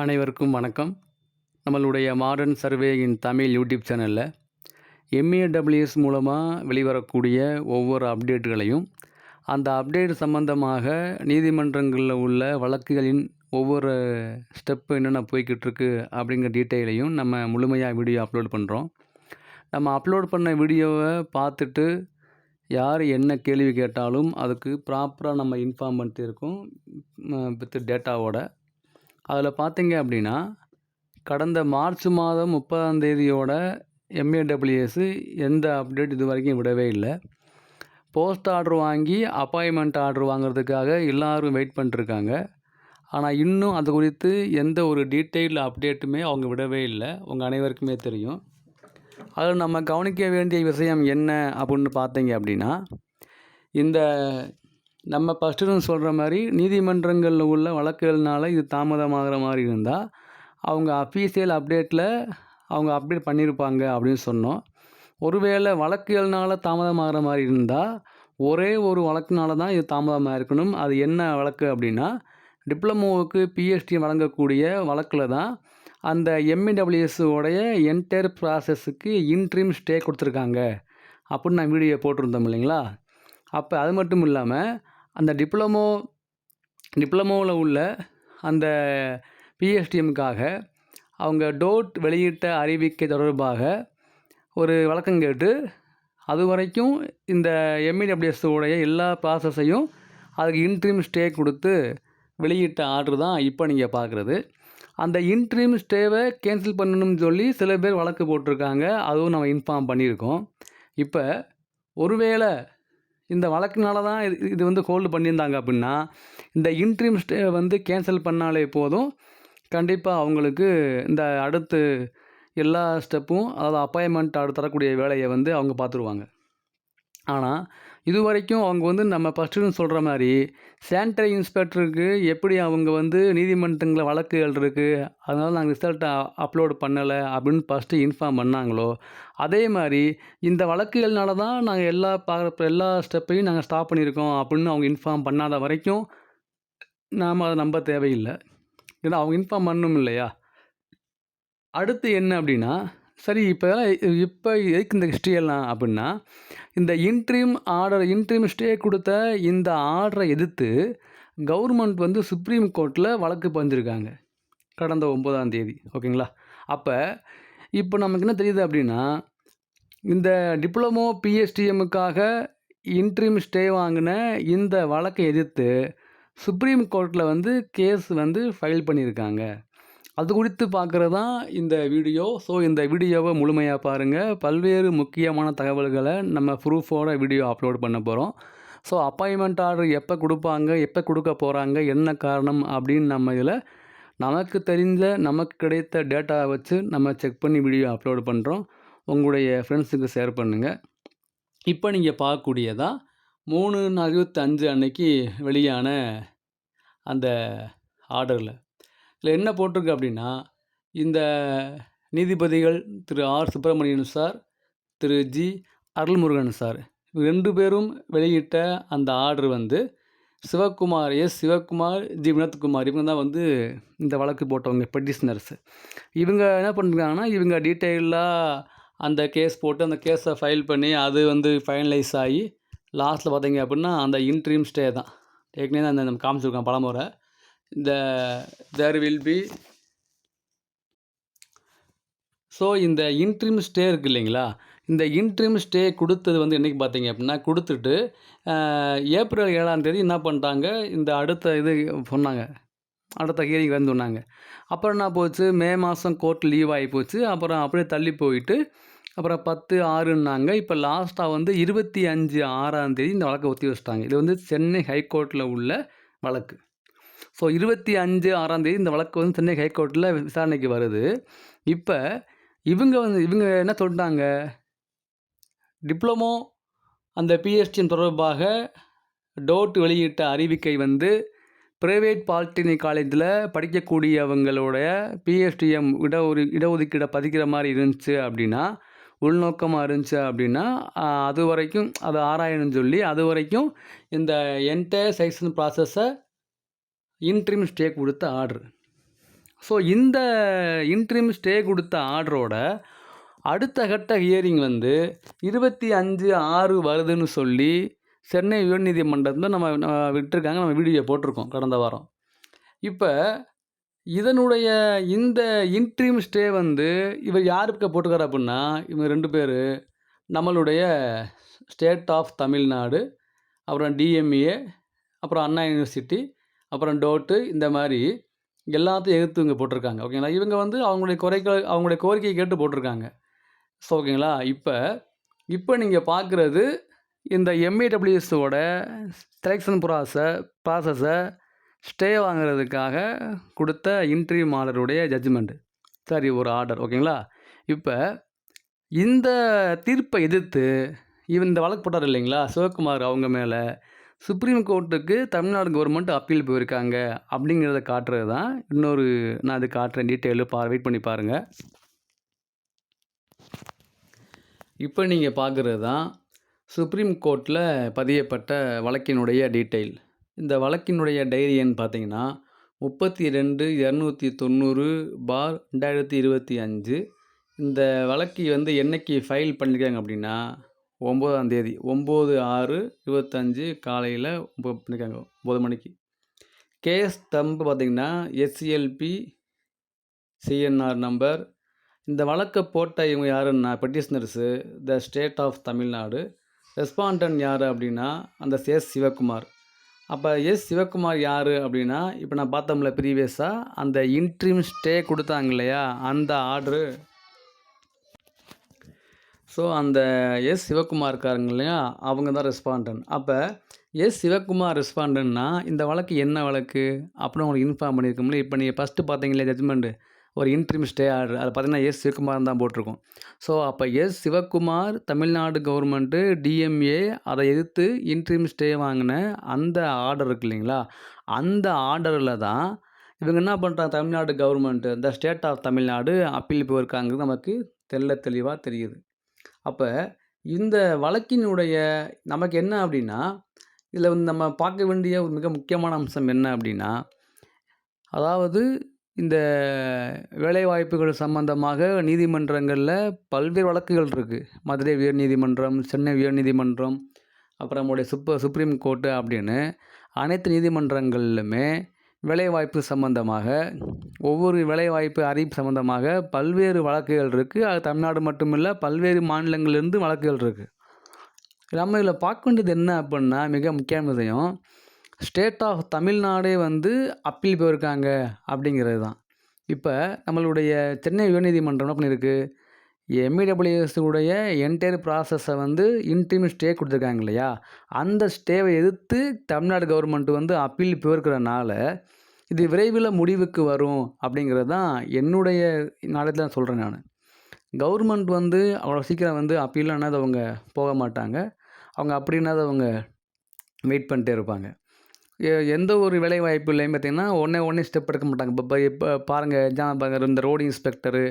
அனைவருக்கும் வணக்கம். நம்மளுடைய மாடர்ன் சர்வேயின் தமிழ் யூடியூப் சேனலில் எம்ஏடபிள்யூஎஸ் மூலமாக வெளிவரக்கூடிய ஒவ்வொரு அப்டேட்டுகளையும் அந்த அப்டேட் சம்பந்தமாக நீதிமன்றங்களில் உள்ள வழக்குகளின் ஒவ்வொரு ஸ்டெப்பு என்னென்ன போய்கிட்டுருக்கு அப்படிங்கிற டீட்டெயிலையும் நம்ம முழுமையாக வீடியோ அப்லோட் பண்ணுறோம் நம்ம அப்லோட் பண்ண வீடியோவை பார்த்துட்டு யார் என்ன கேள்வி கேட்டாலும் அதுக்கு ப்ராப்பராக நம்ம இன்ஃபார்ம் பண்ணிட்டு இருக்கோம் வித் டேட்டாவோட அதில் பார்த்தீங்க அப்படின்னா கடந்த மார்ச் மாதம் முப்பதாம் தேதியோட எம்ஏடபிள்யூஎஸ் எந்த அப்டேட் இது வரைக்கும் விடவே இல்லை. போஸ்ட் ஆர்டர் வாங்கி அப்பாயின்மெண்ட் ஆர்டர் வாங்குறதுக்காக எல்லோரும் வெயிட் பண்ணிட்டுருக்காங்க ஆனால் இன்னும் அது குறித்து எந்த ஒரு டீட்டெயில் அப்டேட்டுமே அவங்க விடவே இல்லை. உங்கள் அனைவருக்குமே தெரியும். அதில் நம்ம கவனிக்க வேண்டிய விஷயம் என்ன அப்படின்னு பார்த்தீங்க அப்படின்னா இந்த நம்ம ஃபஸ்ட்டு சொல்கிற மாதிரி நீதிமன்றங்களில் உள்ள வழக்குகள்னால இது தாமதமாகிற மாதிரி இருந்தால் அவங்க அஃபீஷியல் அப்டேட்டில் அவங்க அப்டேட் பண்ணியிருப்பாங்க அப்படின்னு சொன்னோம். ஒருவேளை வழக்குகள்னால தாமதமாகிற மாதிரி இருந்தால் ஒரே ஒரு வழக்குனால தான் இது தாமதமாக இருக்கணும். அது என்ன வழக்கு அப்படின்னா டிப்ளமோவுக்கு பிஹெச்டி வழங்கக்கூடிய வழக்கில் தான் அந்த எம்இடபிள்யூஎஸ் உடைய என்டையர் ப்ராசஸுக்கு இன்ட்ரீம் ஸ்டே கொடுத்துருக்காங்க. அப்படின்னு நான் வீடியோ போட்டிருந்தோம் இல்லைங்களா? அப்போ அது மட்டும் இல்லாமல் அந்த டிப்ளமோ டிப்ளமோவில் உள்ள அந்த பிஎஸ்டிஎம்முக்காக அவங்க டோட் வெளியிட்ட அறிவிக்கை தொடர்பாக ஒரு வழக்கம் கேட்டு அது வரைக்கும் இந்த எம்இடபிள்யூஎஸ் உடைய எல்லா ப்ராசஸையும் அதுக்கு இன்ட்ரீம் ஸ்டே கொடுத்து வெளியிட்ட ஆர்டர் தான் இப்போ நீங்கள் பார்க்குறது அந்த இன்ட்ரீம் ஸ்டேவை கேன்சல் பண்ணணும்னு சொல்லி சில பேர் வழக்கு போட்டிருக்காங்க. அதுவும் நம்ம இன்ஃபார்ம் பண்ணியிருக்கோம். இப்போ ஒருவேளை இந்த வழக்குனால தான் இது இது வந்து ஹோல்டு பண்ணியிருந்தாங்க அப்படின்னா இந்த இன்ட்ரீம் ஸ்டே வந்து கேன்சல் பண்ணாலே போதும். கண்டிப்பாக அவங்களுக்கு இந்த அடுத்து எல்லா ஸ்டெப்பும் அதாவது அப்பாயின்மெண்ட் ஆர்டர் தரக்கூடிய வேலையை வந்து அவங்க பார்த்துருவாங்க. ஆனால் இது வரைக்கும் அவங்க வந்து நம்ம ஃபஸ்ட்டுன்னு சொல்கிற மாதிரி சானிட்டரி இன்ஸ்பெக்டருக்கு எப்படி அவங்க வந்து நீதிமன்றங்களில் வழக்குகள் இருக்குது அதனால் நாங்கள் ரிசல்ட்டை அப்லோடு பண்ணலை அப்படின்னு ஃபஸ்ட்டு இன்ஃபார்ம் பண்ணாங்களோ அதே மாதிரி இந்த வழக்குகள்னால தான் நாங்கள் எல்லா பார்க்குற எல்லா ஸ்டெப்பையும் நாங்கள் ஸ்டாப் பண்ணியிருக்கோம் அப்படின்னு அவங்க இன்ஃபார்ம் பண்ணாத வரைக்கும் நாம் அதை நம்ப தேவையில்லை. ஏன்னா அவங்க இன்ஃபார்ம் பண்ணணும் இல்லையா? அடுத்து என்ன அப்படின்னா சரி இப்போ இப்போ எதுக்கு இந்த ஹிஸ்ட்ரி எல்லாம் அப்படின்னா இந்த இன்ட்ரீம் ஆர்டர் இன்ட்ரீம் ஸ்டே கொடுத்த இந்த ஆர்டரை எதிர்த்து கவர்மெண்ட் வந்து சுப்ரீம் கோர்ட்டில் வழக்கு பதிஞ்சிருக்காங்க கடந்த ஒம்பதாம் தேதி ஓகேங்களா? அப்போ இப்போ நமக்கு என்ன தெரியுது அப்படின்னா இந்த டிப்ளமோ பிஎஸ்டிஎம்முக்காக இன்ட்ரீம் ஸ்டே வாங்கின இந்த வழக்கை எதிர்த்து சுப்ரீம் கோர்ட்டில் வந்து கேஸ் வந்து ஃபைல் பண்ணியிருக்காங்க. அது குறித்து பார்க்குறது தான் இந்த வீடியோ. ஸோ இந்த வீடியோவை முழுமையாக பாருங்கள் பல்வேறு முக்கியமான தகவல்களை நம்ம ப்ரூஃபோட வீடியோ அப்லோட் பண்ண போகிறோம் ஸோ அப்பாயின்மெண்ட் ஆர்டர் எப்போ கொடுப்பாங்க எப்போ கொடுக்க போகிறாங்க என்ன காரணம் அப்படின்னு நம்ம இதில் நமக்கு தெரிஞ்ச நமக்கு கிடைத்த டேட்டாவை வச்சு நம்ம செக் பண்ணி வீடியோ அப்லோட் பண்ணுறோம் உங்களுடைய ஃப்ரெண்ட்ஸுக்கு ஷேர் பண்ணுங்கள் இப்போ நீங்கள் பார்க்கக்கூடியதான் மூணு அறுபத்தஞ்சு அன்னைக்கு வெளியான அந்த ஆர்டரில் இதில் என்ன போட்டிருக்கு அப்படின்னா இந்த நீதிபதிகள் Thiru R. Subramanian sir Thiru G. Arulmurugan sir ரெண்டு பேரும் வெளியிட்ட அந்த ஆர்டர் வந்து சிவகுமார் எஸ். சிவகுமார் ஜி. வினோத்குமார் இவங்க தான் வந்து இந்த வழக்கு போட்டவங்க பெட்டிஷனர்ஸ் இவங்க என்ன பண்ணுறாங்கன்னா இவங்க டீட்டெயிலாக அந்த கேஸ் போட்டு அந்த கேஸை ஃபைல் பண்ணி அது வந்து ஃபைனலைஸ் ஆகி லாஸ்ட்டில் பார்த்தீங்க அப்படின்னா அந்த இன்ட்ரீம் ஸ்டே தான். ஏற்கனவே அந்த நம்ம காமிச்சிருக்கோம் பலமுறை. இந்த தேர் வில் பி ஸோ இந்த இன்ட்ரிம் ஸ்டே இருக்குது இல்லைங்களா? இந்த இன்ட்ரிம் ஸ்டே கொடுத்தது வந்து என்றைக்கு பார்த்தீங்க அப்படின்னா கொடுத்துட்டு ஏப்ரல் ஏழாம் தேதி என்ன பண்ணிட்டாங்க? இந்த அடுத்த இது சொன்னாங்க. அடுத்த ஹியரிங் வந்து சொன்னாங்க. அப்புறம் என்ன போச்சு? மே மாதம் கோர்ட் லீவ் ஆகி போச்சு. அப்புறம் அப்படியே தள்ளி போயிட்டு அப்புறம் பத்து ஆறுன்னாங்க. இப்போ லாஸ்ட்டாக வந்து இருபத்தி அஞ்சு ஆறாம் தேதி இந்த வழக்கை ஒத்தி வச்சிட்டாங்க. இது வந்து சென்னை ஹைகோர்ட்டில் உள்ள வழக்கு. ஸோ இருபத்தி அஞ்சு ஆறாம் தேதி இந்த வழக்கு வந்து சென்னை ஹைகோர்ட்டில் விசாரணைக்கு வருது. இப்போ இவங்க வந்து இவங்க என்ன சொல்லிட்டாங்க? டிப்ளமோ அந்த பிஎஸ்டியின் தொடர்பாக டோட் வெளியிட்ட அறிவிக்கை வந்து ப்ரைவேட் பாலிடெக்னிக் காலேஜில் படிக்கக்கூடியவங்களுடைய பிஎஸ்டிஎம் இட ஒரு இடஒதுக்கீடை பதிக்கிற மாதிரி இருந்துச்சு அப்படின்னா உள்நோக்கமாக இருந்துச்சு அப்படின்னா அது வரைக்கும் அதை ஆராயணும்னு சொல்லி அது வரைக்கும் இந்த என்டையர் செக்ஷன் ப்ராசஸை இன்ட்ரீம் ஸ்டே கொடுத்த ஆர்டர் ஸோ இந்த இன்ட்ரீம் ஸ்டே கொடுத்த ஆர்டரோட அடுத்த கட்ட ஹியரிங் வந்து இருபத்தி அஞ்சு ஆறு வருதுன்னு சொல்லி சென்னை உயர்நீதிமன்றத்தில் நம்ம நம்ம நம்ம வீடியோ போட்டிருக்கோம் கடந்த வாரம். இப்போ இதனுடைய இந்த இன்ட்ரீம் ஸ்டே வந்து இவர் யாருக்கு போட்டிருக்காரு அப்படின்னா இவங்க ரெண்டு பேர் நம்மளுடைய ஸ்டேட் ஆஃப் தமிழ்நாடு அப்புறம் டிஎம்ஏ அப்புறம் அண்ணா யூனிவர்சிட்டி அப்புறம் டோட்டு இந்த மாதிரி எல்லாத்தையும் எதிர்த்து இங்கே போட்டிருக்காங்க. ஓகேங்களா? இவங்க வந்து அவங்களுடைய குறைகள் அவங்களுடைய கோரிக்கையை கேட்டு போட்டிருக்காங்க. ஸோ ஓகேங்களா? இப்போ இப்போ நீங்கள் பார்க்குறது இந்த எம்ஏடபிள்யூஎஸோட செலெக்ஷன் ப்ராச ப்ராசஸை ஸ்டே வாங்குறதுக்காக கொடுத்த இன்டர்வியூ ஆர்டருடைய ஜட்ஜ்மெண்ட் சரி ஒரு ஆர்டர் ஓகேங்களா? இப்போ இந்த தீர்ப்பை எதிர்த்து இவன் இந்த வழக்கு போட்டார் இல்லைங்களா? சிவகுமார் அவங்க மேலே சுப்ரீம் கோர்ட்டுக்கு தமிழ்நாடு கவர்மெண்ட் அப்பீல் போயிருக்காங்க. அப்படிங்கிறத காட்டுறது தான். இன்னொரு நான் அது காட்டுறேன் டீட்டெயிலு பா வெயிட் பண்ணி பாருங்கள் இப்போ நீங்கள் பார்க்குறது தான் சுப்ரீம் கோர்ட்டில் பதியப்பட்ட வழக்கினுடைய டீட்டெயில் இந்த வழக்கினுடைய டைரி எண் பார்த்தீங்கன்னா முப்பத்தி ரெண்டு இரநூத்தி தொண்ணூறு பார் ரெண்டாயிரத்தி இருபத்தி அஞ்சு. இந்த வழக்கு வந்து என்னைக்கு ஃபைல் பண்ணியிருக்காங்க அப்படின்னா ஒம்போதாம் தேதி ஒம்பது ஆறு இருபத்தஞ்சு காலையில் பண்ணியிருக்காங்க ஒம்பது மணிக்கு. கேஎஸ் தம்பு பார்த்திங்கன்னா எஸ்சிஎல்பி சிஎன்ஆர் நம்பர் இந்த வழக்கை போட்ட இவங்க யாருன்னா petitioners the state of Tamil Nadu. Respondent யார் அப்படின்னா அந்த எஸ் சிவகுமார். அப்போ எஸ் சிவகுமார் யார் அப்படின்னா இப்போ நான் பார்த்தோம்ல ப்ரீவியஸாக அந்த இன்ட்ரீம் ஸ்டே கொடுத்தாங்க இல்லையா அந்த ஆர்டரு ஸோ அந்த எஸ் சிவகுமார் இருக்காருங்க இல்லையா? அவங்க தான் ரெஸ்பாண்டன் அப்போ எஸ் சிவகுமார் ரெஸ்பாண்டன்னா இந்த வழக்கு என்ன வழக்கு? அப்படின்னு உங்களுக்கு இன்ஃபார்ம் பண்ணியிருக்கோம்ல இப்போ நீங்கள் ஃபஸ்ட்டு பார்த்தீங்களே ஜட்மெண்ட்டு ஒரு இன்ட்ரீம் ஸ்டே ஆர்டர் அது பார்த்தீங்கன்னா எஸ் சிவகுமார் தான் போட்டிருக்கோம். ஸோ அப்போ S Sivakumar Tamil Nadu government DMA அதை எதிர்த்து இன்ட்ரீம் ஸ்டே வாங்கின அந்த ஆர்டர் இருக்கு இல்லைங்களா? அந்த ஆர்டரில் தான் இவங்க என்ன பண்ணுறாங்க தமிழ்நாடு கவர்மெண்ட்டு இந்த ஸ்டேட் ஆஃப் தமிழ்நாடு அப்பீல் போயிருக்காங்கிறது நமக்கு தெல்ல தெளிவாக தெரியுது. அப்போ இந்த வழக்கினுடைய நமக்கு என்ன அப்படின்னா இதில் வந்து நம்ம பார்க்க வேண்டிய ஒரு மிக முக்கியமான அம்சம் என்ன அப்படின்னா அதாவது இந்த வேலைவாய்ப்புகள் சம்மந்தமாக நீதிமன்றங்களில் பல்வேறு வழக்குகள் இருக்குது மதுரை உயர்நீதிமன்றம் சென்னை உயர்நீதிமன்றம் அப்புறம் நம்முடைய சுப்ப சுப்ரீம் கோர்ட்டு அப்படின்னு அனைத்து நீதிமன்றங்களிலுமே வேலைவாய்ப்பு சம்மந்தமாக ஒவ்வொரு வேலைவாய்ப்பு அறிவிப்பு சம்மந்தமாக பல்வேறு வழக்குகள் இருக்குது அது தமிழ்நாடு மட்டுமில்லை பல்வேறு மாநிலங்கள்லேருந்து வழக்குகள் இருக்குது நம்ம இதில் பார்க்க வேண்டியது என்ன அப்படின்னா மிக முக்கியமான விஷயம் ஸ்டேட் ஆஃப் தமிழ்நாடே வந்து அப்பீல் போயிருக்காங்க அப்படிங்கிறது தான். இப்போ நம்மளுடைய சென்னை உயர்நீதிமன்றம் என்ன பண்ணியிருக்கு எம்இடபிள்யூஎஸ்டைய என்டையர் ப்ராசஸை வந்து இன்டீம் ஸ்டே கொடுத்துருக்காங்க இல்லையா? அந்த ஸ்டேவை எதிர்த்து தமிழ்நாடு கவர்மெண்ட் வந்து அப்பீல் போயிருக்கிறனால இது விரைவில் முடிவுக்கு வரும் அப்படிங்கிறது தான் என்னுடைய நாளத்தில் சொல்கிறேன் நான். கவர்மெண்ட் வந்து அவ்வளோ சீக்கிரம் வந்து அப்பீலானது அவங்க போக மாட்டாங்க. அவங்க அப்படின்னது அவங்க வெயிட் பண்ணிட்டே இருப்பாங்க. எந்த ஒரு வேலை இல்லைன்னு பார்த்தீங்கன்னா உடனே உடனே ஸ்டெப் எடுக்க மாட்டாங்க. இப்போ இப்போ பாருங்கள் எக்ஸாம் பாருங்கள் இந்த ரோடு இன்ஸ்பெக்டரு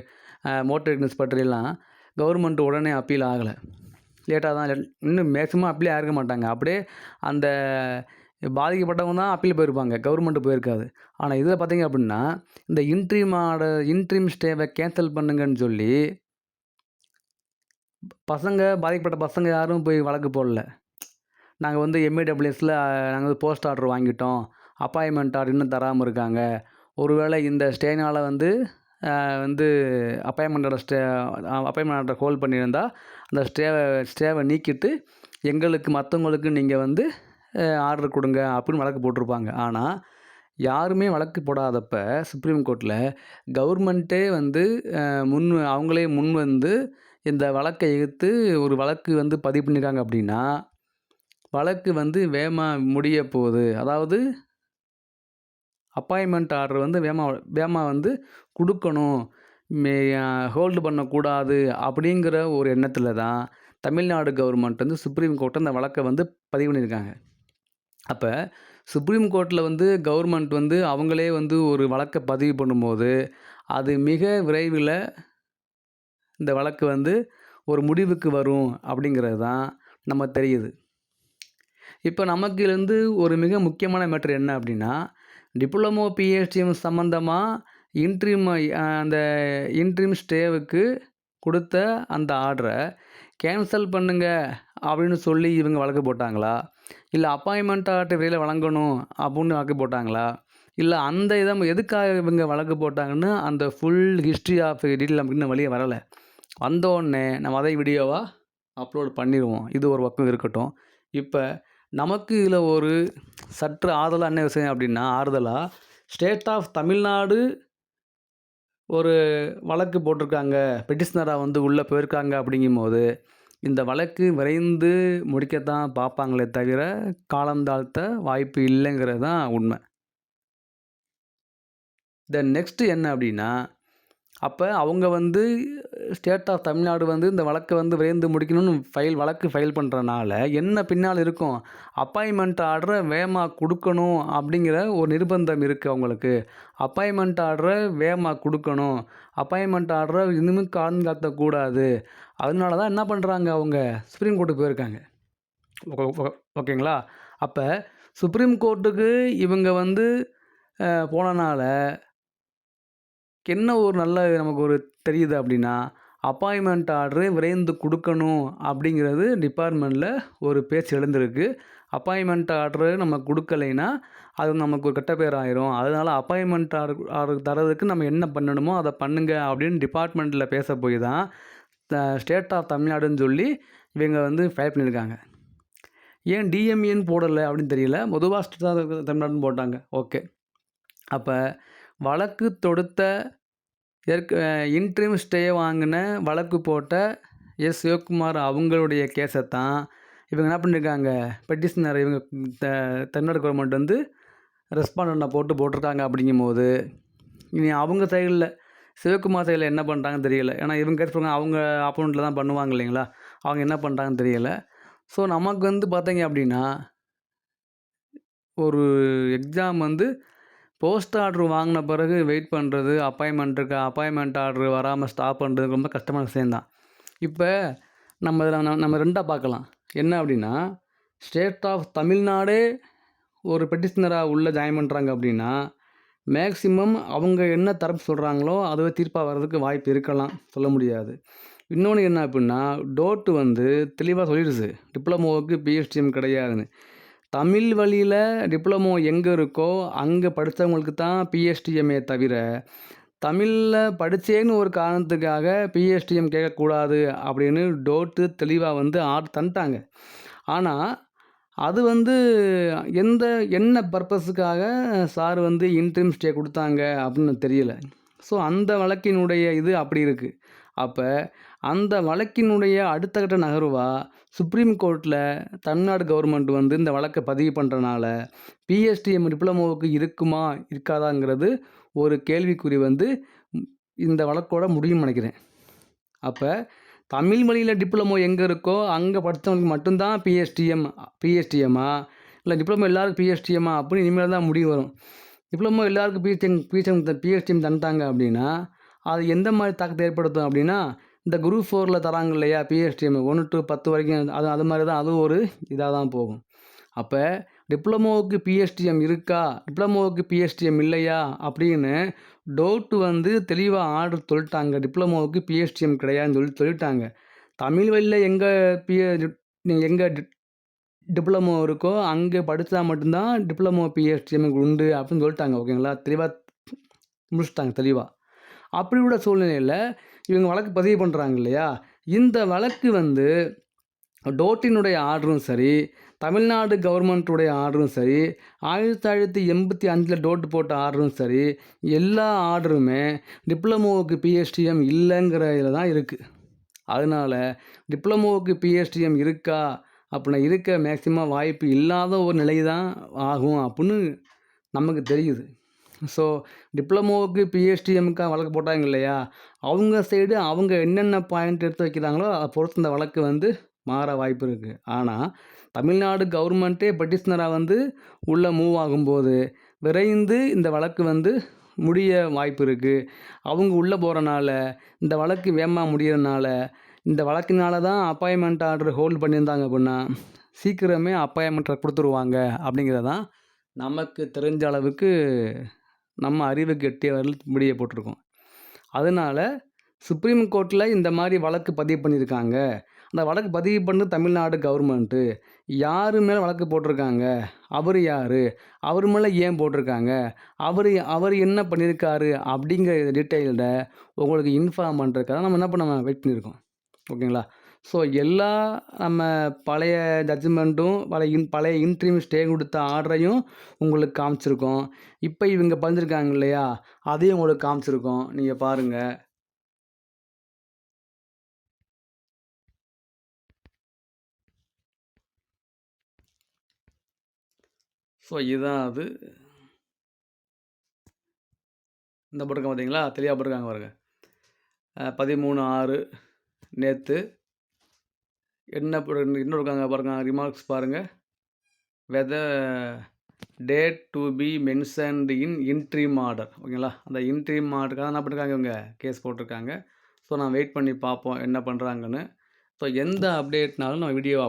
மோட்டர் இன்ஸ்பெக்டர் எல்லாம் கவர்மெண்ட் உடனே அப்பீல் ஆகலை. லேட்டாக தான் இன்னும் மேக்ஸிமம் அப்பீலே ஆக மாட்டாங்க. அப்படியே அந்த பாதிக்கப்பட்டவங்க தான் அப்பீல் போயிருப்பாங்க. கவர்மெண்ட் போயிருக்காது. ஆனால் இதில் பார்த்தீங்க அப்படின்னா இந்த இன்ட்ரீமோட இன்ட்ரீம் ஸ்டேவை கேன்சல் பண்ணுங்கன்னு சொல்லி பசங்க பாதிக்கப்பட்ட பசங்க யாரும் போய் வழக்கு போடல. நாங்கள் வந்து எம்ஏடபிள்யூஎஸில் நாங்கள் வந்து போஸ்ட் ஆர்டர் வாங்கிட்டோம். அப்பாயின்மெண்ட் ஆர்டர் இன்னும் தராமல் இருக்காங்க. ஒருவேளை இந்த ஸ்டேனால் வந்து வந்து அப்பாயின்மெண்ட்டோட ஸ்டே அப்பாயின்மெண்ட் ஆர்டர் ஹோல்ட் பண்ணியிருந்தா அந்த ஸ்டேவை ஸ்டேவை நீக்கிட்டு எங்களுக்கு மற்றவங்களுக்கு நீங்கள் வந்து ஆர்டர் கொடுங்க அப்படின்னு வழக்கு போட்டிருப்பாங்க. ஆனால் யாருமே வழக்கு போடாதப்ப சுப்ரீம் கோர்ட்டில் கவர்மெண்ட்டே வந்து முன் அவங்களே முன் வந்து இந்த வழக்கை எடுத்து ஒரு வழக்கு வந்து பதிவு பண்ணியிருக்காங்க அப்படின்னா வழக்கு வந்து வேமா முடிய போகுது. அதாவது அப்பாயின்மெண்ட் ஆர்டர் வந்து வேமா வேமா வந்து கொடுக்கணும். ஹோல்டு பண்ணக்கூடாது அப்படிங்கிற ஒரு எண்ணத்தில் தான் தமிழ்நாடு கவர்மெண்ட் வந்து சுப்ரீம் கோர்ட்டை அந்த வழக்கை வந்து பதிவு பண்ணியிருக்காங்க. அப்போ சுப்ரீம் கோர்ட்டில் வந்து கவர்மெண்ட் வந்து அவங்களே வந்து ஒரு வழக்கை பதிவு பண்ணும்போது அது மிக விரைவில் இந்த வழக்கு வந்து ஒரு முடிவுக்கு வரும் அப்படிங்கிறது தான் நம்ம தெரியுது. இப்போ நமக்கு இருந்து ஒரு மிக முக்கியமான மேட்ரு என்ன அப்படின்னா டிப்ளமோ பிஹெச்டிஎம் சம்மந்தமாக இன்ட்ரீம் அந்த இன்ட்ரீம் ஸ்டேவுக்கு கொடுத்த அந்த ஆர்டரை கேன்சல் பண்ணுங்க அப்படின்னு சொல்லி இவங்க வழக்கு போட்டாங்களா? இல்லை அப்பாயின்மெண்ட் ஆர்டர் விரைவில் வழங்கணும் அப்படின்னு வழக்கு போட்டாங்களா? இல்லை அந்த இதை எதுக்காக இவங்க வழக்கு போட்டாங்கன்னு அந்த ஃபுல் ஹிஸ்ட்ரி ஆஃப் டீட்டெயில் நமக்கு இன்னும் வெளியே வரலை. வந்தோடனே நம்ம அதை வீடியோவாக அப்லோட் பண்ணிடுவோம். இது ஒரு பக்கம் இருக்கட்டும். இப்போ நமக்கு இதில் ஒரு சற்று ஆறுதலாக என்ன விஷயம் அப்படின்னா ஆறுதலாக ஸ்டேட் ஆஃப் தமிழ்நாடு ஒரு வழக்கு போட்டிருக்காங்க. பெட்டிஷனராக வந்து உள்ளே போயிருக்காங்க அப்படிங்கும்போது இந்த வழக்கு விரைந்து முடிக்கத்தான் பார்ப்பாங்களே தவிர காலம் தாழ்த்த வாய்ப்பு இல்லைங்கிறது தான் உண்மை. தென் நெக்ஸ்ட்டு என்ன அப்படின்னா அப்போ அவங்க வந்து ஸ்டேட் ஆஃப் தமிழ்நாடு வந்து இந்த வழக்கை வந்து விரைந்து முடிக்கணும்னு ஃபைல் வழக்கு ஃபைல் பண்ணுறனால என்ன பின்னால் இருக்கும்? அப்பாயின்மெண்ட் ஆர்டரை வேகமாக கொடுக்கணும் அப்படிங்கிற ஒரு நிர்பந்தம் இருக்குது அவங்களுக்கு. அப்பாயின்மெண்ட் ஆர்டரை வேகமாக கொடுக்கணும். அப்பாயின்மெண்ட் ஆர்டரை இன்னும் காலம் காத்தக்கூடாது அதனால தான் என்ன பண்ணுறாங்க அவங்க? சுப்ரீம் கோர்ட்டுக்கு போயிருக்காங்க. ஓகேங்களா? அப்போ சுப்ரீம் கோர்ட்டுக்கு இவங்க வந்து போனனால என்ன ஒரு நல்ல நமக்கு ஒரு தெரியுது அப்படின்னா அப்பாயின்மெண்ட் ஆர்டரு விரைந்து கொடுக்கணும் அப்படிங்கிறது டிபார்ட்மெண்ட்டில் ஒரு பேச்சு எழுந்திருக்கு. அப்பாயின்மெண்ட் ஆர்டரு நம்ம கொடுக்கலைன்னா அது நமக்கு ஒரு கெட்ட பேர் ஆயிரும் அதனால் அப்பாயின்மெண்ட் ஆர்டர் ஆர்டர் தரதுக்கு நம்ம என்ன பண்ணணுமோ அதை பண்ணுங்க அப்படின்னு டிபார்ட்மெண்ட்டில் பேச போய் தான் ஸ்டேட் ஆஃப் தமிழ்நாடுன்னு சொல்லி இவங்க வந்து ஃபைல் பண்ணியிருக்காங்க. ஏன் டிஎம்ஏன்னு போடலை அப்படின்னு தெரியல. பொதுவாக ஸ்டேட் ஆஃப் தமிழ்நாடுன்னு போட்டாங்க. ஓகே அப்போ வழக்கு தொடுத்த ஏற்க இன்ட்ரீம் ஸ்டே வாங்கின வழக்கு போட்ட எஸ். சிவகுமார் அவங்களுடைய கேஸை தான் இவங்க என்ன பண்ணியிருக்காங்க பெட்டிஷனர் இவங்க த- தமிழ்நாடு கவர்மெண்ட் வந்து ரெஸ்பாண்டனை போட்டு போட்டிருக்காங்க அப்படிங்கும்போது இனி அவங்க சைடில் சிவகுமார் சைடில் என்ன பண்ணுறாங்கன்னு தெரியல. ஏன்னா இவங்க கேஸ் அவங்க அக்கௌண்ட்டில் தான் பண்ணுவாங்க இல்லைங்களா? அவங்க என்ன பண்ணுறாங்கன்னு தெரியல. ஸோ நமக்கு வந்து பார்த்தீங்க அப்படின்னா ஒரு எக்ஸாம் வந்து போஸ்ட் ஆர்டர் வாங்கின பிறகு வெயிட் பண்ணுறது அப்பாயின்மெண்ட்டுக்கு அப்பாயின்மெண்ட் ஆர்டர் வராமல் ஸ்டாப் பண்ணுறது ரொம்ப கஷ்டமான விஷயந்தான் இப்போ நம்ம இதில் நம்ம நம்ம ரெண்டாக பார்க்கலாம். என்ன அப்படின்னா ஸ்டேட் ஆஃப் தமிழ்நாடே ஒரு பெட்டிஷனராக உள்ளே ஜாயின் பண்ணுறாங்க அப்படின்னா மேக்ஸிமம் அவங்க என்ன தரப்பு சொல்கிறாங்களோ அதுவே தீர்ப்பாக வர்றதுக்கு வாய்ப்பு இருக்கலாம் சொல்ல முடியாது. இன்னொன்று என்ன அப்படின்னா டோட்டு வந்து தெளிவாக சொல்லிடுச்சு டிப்ளமோவுக்கு பிஹெச்டிஎம் கிடையாதுன்னு. தமிழ் வழியில் டிப்ளமோ எங்கே இருக்கோ அங்கே படித்தவங்களுக்கு தான் பிஎஸ்டிஎம்ஏ தவிர தமிழில் படித்தேன்னு ஒரு காரணத்துக்காக பிஎஸ்டிஎம் கேட்கக்கூடாது அப்படின்னு டோட்டு தெளிவாக வந்து ஆட் தந்துட்டாங்க. ஆனால் அது வந்து எந்த என்ன பர்பஸுக்காக சார் வந்து இன்ட்ரீம் ஸ்டே கொடுத்தாங்க அப்படின்னு தெரியல. ஸோ அந்த வழக்கினுடைய இது அப்படி இருக்குது அப்போ அந்த வழக்கினுடைய அடுத்த கட்ட நகர்வாக சுப்ரீம் கோர்ட்டில் தமிழ்நாடு கவர்மெண்ட் வந்து இந்த வழக்கை பதிவு பண்ணுறனால பிஎஸ்டிஎம் டிப்ளமோவுக்கு இருக்குமா இருக்காதாங்கிறது ஒரு கேள்விக்குறி வந்து இந்த வழக்கோட முடியும் நினைக்கிறேன். அப்போ தமிழ் மொழியில் டிப்ளமோ எங்கே இருக்கோ அங்கே படித்தவங்களுக்கு மட்டும்தான் பிஎஸ்டிஎம் பிஎஸ்டிஎம்மா இல்லை டிப்ளமோ எல்லாருக்கும் பிஎஸ்டிஎம்மா அப்படின்னு இனிமேல் தான் முடிவு வரும். டிப்ளமோ எல்லாருக்கும் பிஎஸ்டிஎம் பிஎஸ்டிஎம் பிஹெச்டிஎம் தந்துட்டாங்க அப்படின்னா அது எந்த மாதிரி தாக்கத்தை ஏற்படுத்தும் அப்படின்னா இந்த குரூப் ஃபோரில் தராங்க இல்லையா? பிஹெச்டிஎம் ஒன்று டு பத்து வரைக்கும் அது அது மாதிரி தான் அது ஒரு இதாக தான் போகும். அப்போ டிப்ளமோவுக்கு பிஎஸ்டிஎம் இருக்கா? டிப்ளமோவுக்கு பிஎஸ்டிஎம் இல்லையா? அப்படின்னு டவுட்டு வந்து தெளிவாக ஆர்டர் சொல்லிட்டாங்க. டிப்ளமோவுக்கு பிஎஸ்டிஎம் கிடையாதுன்னு சொல்லி சொல்லிட்டாங்க. தமிழ் வழியில் எங்கே பிஏ எங்கே டிப்ளமோ இருக்கோ அங்கே படித்தா மட்டும்தான் டிப்ளமோ பிஎஸ்டிஎம் உண்டு அப்படின்னு சொல்லிட்டாங்க. ஓகேங்களா? தெளிவாக முடிச்சுட்டாங்க தெளிவாக அப்படி உள்ள சூழ்நிலையில் இவங்க வழக்கு பதிவு பண்ணுறாங்க இல்லையா? இந்த வழக்கு வந்து டோட்டினுடைய ஆர்டரும் சரி தமிழ்நாடு கவர்மெண்ட்டுடைய ஆர்டரும் சரி ஆயிரத்தி தொள்ளாயிரத்தி எண்பத்தி அஞ்சில் டோட்டு போட்ட ஆர்டரும் சரி எல்லா ஆர்டருமே டிப்ளமோவுக்கு பிஹெச்டிஎம் இல்லைங்கிற இதில் தான் இருக்குது அதனால் டிப்ளமோவுக்கு பிஹெச்டிஎம் இருக்கா? அப்படின்னா இருக்க மேக்சிமம் வாய்ப்பு இல்லாத ஒரு நிலை தான் ஆகும் அப்படின்னு நமக்கு தெரியுது. ஸோ டிப்ளமோவுக்கு பிஎஸ்டிஎம்க்கு வழக்கு போட்டாங்க இல்லையா? அவங்க சைடு அவங்க என்னென்ன பாயிண்ட் எடுத்து வைக்கிறாங்களோ அதை பொறுத்து இந்த வழக்கு வந்து மாற வாய்ப்பு இருக்குது ஆனால் தமிழ்நாடு கவர்மெண்ட்டே பெட்டிஷனராக வந்து உள்ளே மூவ் ஆகும்போது விரைந்து இந்த வழக்கு வந்து முடிய வாய்ப்பு இருக்குது அவங்க உள்ளே போகிறனால இந்த வழக்கு வேகமாக முடியறனால இந்த வழக்கினால தான் அப்பாயின்மெண்ட் ஆர்டர் ஹோல்ட் பண்ணியிருந்தாங்க அப்படின்னா சீக்கிரமே அப்பாயின்மெண்ட்டை கொடுத்துருவாங்க அப்படிங்கிறதான் நமக்கு தெரிஞ்ச அளவுக்கு நம்ம அறிவு எட்டிய வரல் முடிய போட்டிருக்கோம். அதனால் சுப்ரீம் கோர்ட்டில் இந்த மாதிரி வழக்கு பதிவு பண்ணியிருக்காங்க. அந்த வழக்கு பதிவு பண்ணது தமிழ்நாடு கவர்மெண்ட்டு யார் மேலே வழக்கு போட்டிருக்காங்க? அவர் யார்? அவர் மேலே ஏன் போட்டிருக்காங்க? அவர் அவர் என்ன பண்ணியிருக்காரு அப்படிங்கிற டீட்டெயில்ட உங்களுக்கு இன்ஃபார்ம் பண்ணுறதுக்காக நம்ம என்ன பண்ண வெயிட் பண்ணியிருக்கோம். ஓகேங்களா? ஸோ எல்லா நம்ம பழைய ஜட்ஜ்மெண்ட்டும் பழைய இன் பழைய இன்ட்ரீம் ஸ்டே கொடுத்த ஆர்டரையும் உங்களுக்கு காமிச்சிருக்கோம். இப்போ இவங்க பதிஞ்சிருக்காங்க இல்லையா? அதையும் உங்களுக்கு காமிச்சிருக்கோம். நீங்கள் பாருங்கள் ஸோ இதுதான் அது. இந்த போட்டிருக்காங்க பார்த்தீங்களா தெளிவாக போட்டிருக்காங்க பாருங்கள் பதிமூணு ஆறு நேற்று என்ன இன்னும் இருக்காங்க பாருங்க. ரிமார்க்ஸ் பாருங்கள் whether date to be mentioned in interim order ஓகேங்களா அந்த இன்ட்ரீம் ஆர்டருக்காக என்ன பண்ணிருக்காங்க இவங்க? கேஸ் போட்டிருக்காங்க. ஸோ நான் வெயிட் பண்ணி பார்ப்போம் என்ன பண்ணுறாங்கன்னு ஸோ எந்த அப்டேட்னாலும் நான் வீடியோ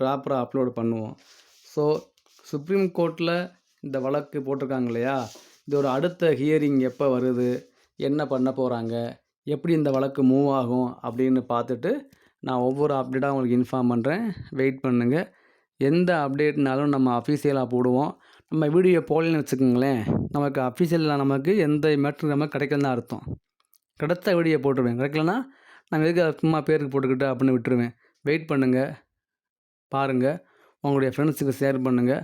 ப்ராப்பராக அப்லோட் பண்ணுவோம். ஸோ சுப்ரீம் கோர்ட்டில் இந்த வழக்கு போட்டிருக்காங்க இல்லையா? இது ஒரு அடுத்த ஹியரிங் எப்போ வருது? என்ன பண்ண போகிறாங்க எப்படி இந்த வழக்கு மூவ் ஆகும்? அப்படின்னு பார்த்துட்டு நான் ஒவ்வொரு அப்டேட்டாக உங்களுக்கு இன்ஃபார்ம் பண்ணுறேன் வெயிட் பண்ணுங்கள் எந்த அப்டேட்னாலும் நம்ம அஃபீஷியலாக போடுவோம். நம்ம வீடியோ போடலன்னு வச்சுக்கோங்களேன். நமக்கு அஃபீஷியலில் நமக்கு எந்த மேட்ரு நமக்கு கிடைக்கலன்னு அர்த்தம். கிடைத்த வீடியோ போட்டுருவேன். கிடைக்கலன்னா நான் எதுக்கு அதை சும்மா பேருக்கு போட்டுக்கிட்டு அப்படின்னு விட்டுருவேன். வெயிட் பண்ணுங்கள் பாருங்கள் உங்களுடைய ஃப்ரெண்ட்ஸுக்கு ஷேர் பண்ணுங்கள்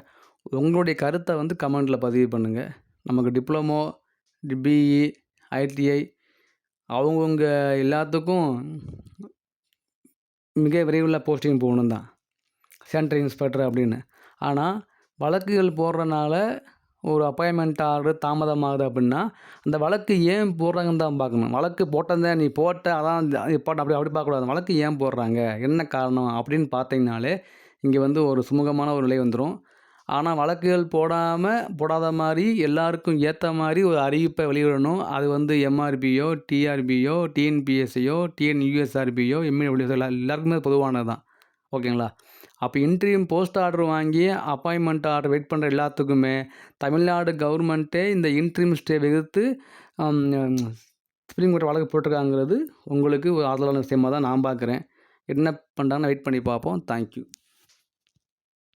உங்களுடைய கருத்தை வந்து கமெண்டில் பதிவு பண்ணுங்கள் நமக்கு டிப்ளமோ பிஇ ஐடிஐ அவங்கவுங்க எல்லாத்துக்கும் மிக விரைவில் போஸ்டிங் போகணும் தான் சென்ட்ரல் இன்ஸ்பெக்டர் அப்படின்னு. ஆனால் வழக்குகள் போடுறனால ஒரு அப்பாயின்மெண்ட் ஆர்டர் தாமதமாகுது அப்படின்னா அந்த வழக்கு ஏன் போடுறாங்கன்னு தான் பார்க்கணும். வழக்கு போட்டதே நீ போட்ட அதான் போட்ட அப்படி அப்படி பார்க்கக்கூடாது. வழக்கு ஏன் போடுறாங்க? என்ன காரணம்? அப்படின்னு பார்த்தீங்கனாலே இங்கே வந்து ஒரு சுமூகமான ஒரு நிலை வந்துடும் ஆனால் வழக்குகள் போடாமல் போடாத மாதிரி எல்லாருக்கும் ஏற்ற மாதிரி ஒரு அறிவிப்பை வெளியிடணும். அது வந்து எம்ஆர்பியோ டிஆர்பியோ டிஎன்பிஎஸ்சியோ டிஎன்யூஎஸ்ஆர்பியோ எம்இடபிள்யூஎஸ் எல்லா எல்லாருக்குமே பொதுவானது. தான் ஓகேங்களா? அப்போ இன்ட்ரியும் போஸ்ட் ஆர்டர் வாங்கி அப்பாயின்மெண்ட் ஆர்டர் வெயிட் பண்ணுற எல்லாத்துக்குமே தமிழ்நாடு கவர்மெண்ட்டே இந்த இன்ட்ரீம் ஸ்டே எதிர்த்து சுப்ரீம் கோர்ட் வழக்கு போட்டிருக்காங்கிறது உங்களுக்கு ஒரு ஆதரவான விஷயமாக தான் நான் பார்க்குறேன் என்ன பண்ணுறாங்கன்னு வெயிட் பண்ணி பார்ப்போம். தேங்க்யூ